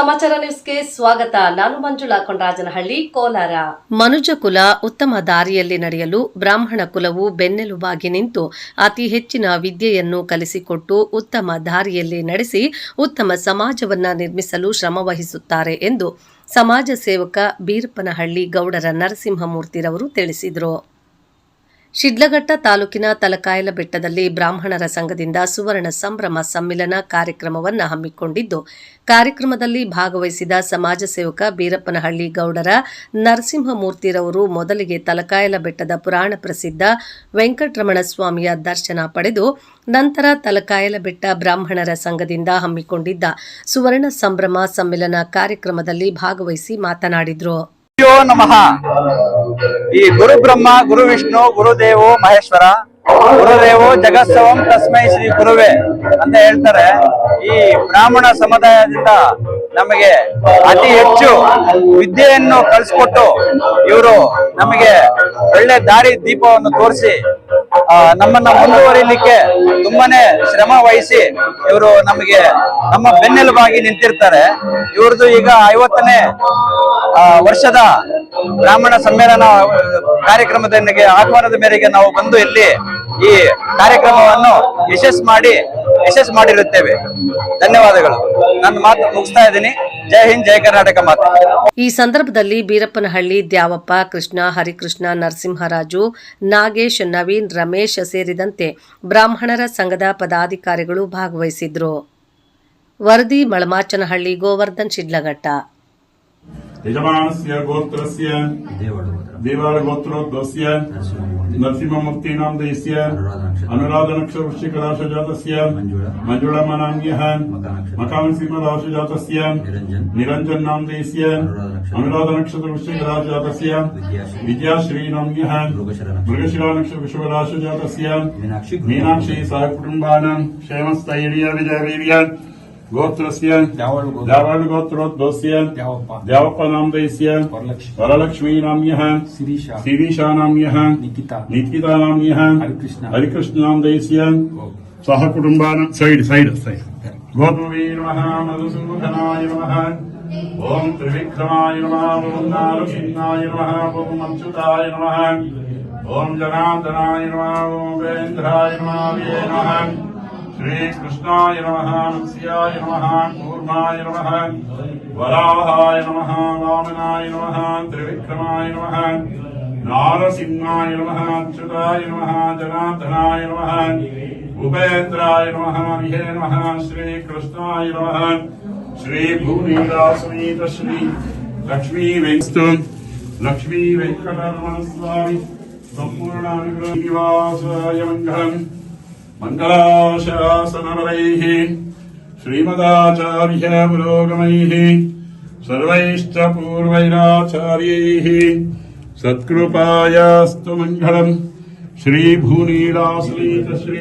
ಸಮಾಚಾರ ನ್ಯೂಸ್ಗೆ ಸ್ವಾಗತ. ನಾನು ಮಂಜುಳಾ ಕೊಂಡರಾಜನಹಳ್ಳಿ ಕೋಲಾರ. ಮನುಜ ಕುಲ ಉತ್ತಮ ದಾರಿಯಲ್ಲಿ ನಡೆಯಲು ಬ್ರಾಹ್ಮಣ ಕುಲವು ಬೆನ್ನೆಲುಬಾಗಿ ನಿಂತು ಅತಿ ಹೆಚ್ಚಿನ ವಿದ್ಯೆಯನ್ನು ಕಲಿಸಿಕೊಟ್ಟು ಉತ್ತಮ ದಾರಿಯಲ್ಲಿ ನಡೆಸಿ ಉತ್ತಮ ಸಮಾಜವನ್ನ ನಿರ್ಮಿಸಲು ಶ್ರಮವಹಿಸುತ್ತಾರೆ ಎಂದು ಸಮಾಜ ಸೇವಕ ಬೀರಪ್ಪನಹಳ್ಳಿ ಗೌಡರ ನರಸಿಂಹಮೂರ್ತಿರವರು ತಿಳಿಸಿದರು. ಶಿಡ್ಲಘಟ್ಟ ತಾಲೂಕಿನ ತಲಕಾಯಲ ಬೆಟ್ಟದಲ್ಲಿ ಬ್ರಾಹ್ಮಣರ ಸಂಘದಿಂದ ಸುವರ್ಣ ಸಂಭ್ರಮ ಸಮ್ಮಿಲನ ಕಾರ್ಯಕ್ರಮವನ್ನು ಹಮ್ಮಿಕೊಂಡಿದ್ದು, ಕಾರ್ಯಕ್ರಮದಲ್ಲಿ ಭಾಗವಹಿಸಿದ ಸಮಾಜ ಸೇವಕ ಬೀರಪ್ಪನಹಳ್ಳಿ ಗೌಡರ, ನರಸಿಂಹಮೂರ್ತಿರವರು ಮೊದಲಿಗೆ ತಲಕಾಯಲ ಬೆಟ್ಟದ ಪುರಾಣ ಪ್ರಸಿದ್ಧ ವೆಂಕಟರಮಣ ಸ್ವಾಮಿಯ ದರ್ಶನ ಪಡೆದು, ನಂತರ ತಲಕಾಯಲ ಬೆಟ್ಟ ಬ್ರಾಹ್ಮಣರ ಸಂಘದಿಂದ ಹಮ್ಮಿಕೊಂಡಿದ್ದ ಸುವರ್ಣ ಸಂಭ್ರಮ ಸಮ್ಮಿಲನ ಕಾರ್ಯಕ್ರಮದಲ್ಲಿ ಭಾಗವಹಿಸಿ ಮಾತನಾಡಿದರು. ಈ ಗುರು ಬ್ರಹ್ಮ ಗುರು ವಿಷ್ಣು ಗುರುದೇವೋ ಮಹೇಶ್ವರ, ಗುರುದೇವೋ ಜಗತ್ಸವಂ ತಸ್ಮೈ ಶ್ರೀ ಗುರುವೇ ಅಂತ ಹೇಳ್ತಾರೆ. ಈ ಬ್ರಾಹ್ಮಣ ಸಮುದಾಯದಿಂದ ನಮಗೆ ಅತಿ ಹೆಚ್ಚು ವಿದ್ಯೆಯನ್ನು ಕಲಿಸ್ಕೊಟ್ಟು ಇವರು ನಮಗೆ ಒಳ್ಳೆ ದಾರಿ ದೀಪವನ್ನು ತೋರಿಸಿ ನಮ್ಮನ್ನ ಮುಂದುವರಿಲಿಕ್ಕೆ ತುಂಬಾನೇ ಶ್ರಮ ವಹಿಸಿ ಇವರು ನಮಗೆ ನಮ್ಮ ಬೆನ್ನೆಲುಬಾಗಿ ನಿಂತಿರ್ತಾರೆ. ಇವ್ರದ್ದು ಈಗ ಐವತ್ತನೇ ವರ್ಷದ ಬ್ರಾಹ್ಮಣ ಸಮ್ಮೇಳನ ಕಾರ್ಯಕ್ರಮದ ಆಹ್ವಾನದ ಮೇರೆಗೆ ನಾವು ಬಂದು ಇಲ್ಲಿ ಈ ಕಾರ್ಯಕ್ರಮವನ್ನು ಯಶಸ್ ಮಾಡಿ, ಯಶಸ್ ಮಾಡಿರುತ್ತೇವೆ. ಧನ್ಯವಾದಗಳು. ನನ್ನ ಮಾತು ಮುಗಿಸ್ತಾ ಇದ್ದೀನಿ. ಜೈ ಹಿಂದ್, ಜೈ ಕರ್ನಾಟಕ ಮಾತು. ಈ ಸಂದರ್ಭದಲ್ಲಿ ಬೀರಪ್ಪನಹಳ್ಳಿ ದ್ಯಾವಪ್ಪ, ಕೃಷ್ಣ, ಹರಿಕೃಷ್ಣ, ನರಸಿಂಹರಾಜು, ನಾಗೇಶ್, ನವೀನ್, ರಮೇಶ್ ಸೇರಿದಂತೆ ಬ್ರಾಹ್ಮಣರ ಸಂಘದ ಪದಾಧಿಕಾರಿಗಳು ಭಾಗವಹಿಸಿದ್ರು. ವರದಿ, ಮಳಮಾಚನಹಳ್ಳಿ, ಗೋವರ್ಧನ್, ಶಿಡ್ಲಘಟ್ಟ. यजमानस्य गोत्रस्य देवालगोत्रोद्भवस्य नरसिंहमूर्तीनामधेयस्य अनुराधनक्षवृश्चिकराशजातस्य मञ्जुळमनान्यः मकानसिंहराशजातस्य निरञ्जन्नामधेयस्य अनुराधनक्षत्रवृश्चिकराशजातस्य विद्याश्रीनाम्यः मृगशिरानक्षविश्वराशजातस्य मीनाक्षी सहकुटुम्बानां क्षेमस्थैर्य विजयवीर्य గోత్రస్య ధావాగోత్రోత్ దోస్య దేవపనామ్య వరలక్ష్మీనామ్య శిరీషానామ్య నిఖితానామ్య హరికృష్ణనామ్య సహ కుటుంబాన సైడ్ సైడ్ సైడ్ గోత్రవీర్మధుసూధనాయ ఓం త్రివిక్రమాయ నారుచిన్నాయ ఓం అచ్యుతాయ ఓం జనార్దనాయ ఓం వేంద్రాయ నమ శ్రీకృష్ణాయ నమస్యాయ నమ కూర్మాయ నమ వరాహాయ నమ వామనాయ నమ త్రివిక్రమాయ నమ నారసింహాయ నమ అచ్యుతాయ నమ జనార్దనాయ నమ ఉపేంద్రాయ నమ విహే నమ శ్రీకృష్ణాయ నమ శ్రీభూనీరాసమేత శ్రీ లక్ష్మీ వెంకట లక్ష్మీ వెంకటరమణ స్వామి సంపూర్ణానుగ్రహ నివాసాయ మంగళం. मङ्गलाशासनवरैः श्रीमदाचार्यपुरोगमैः सर्वैश्च पूर्वैराचार्यैः सत्कृपायास्तु मङ्गलम् श्रीभूनीलासलीतश्री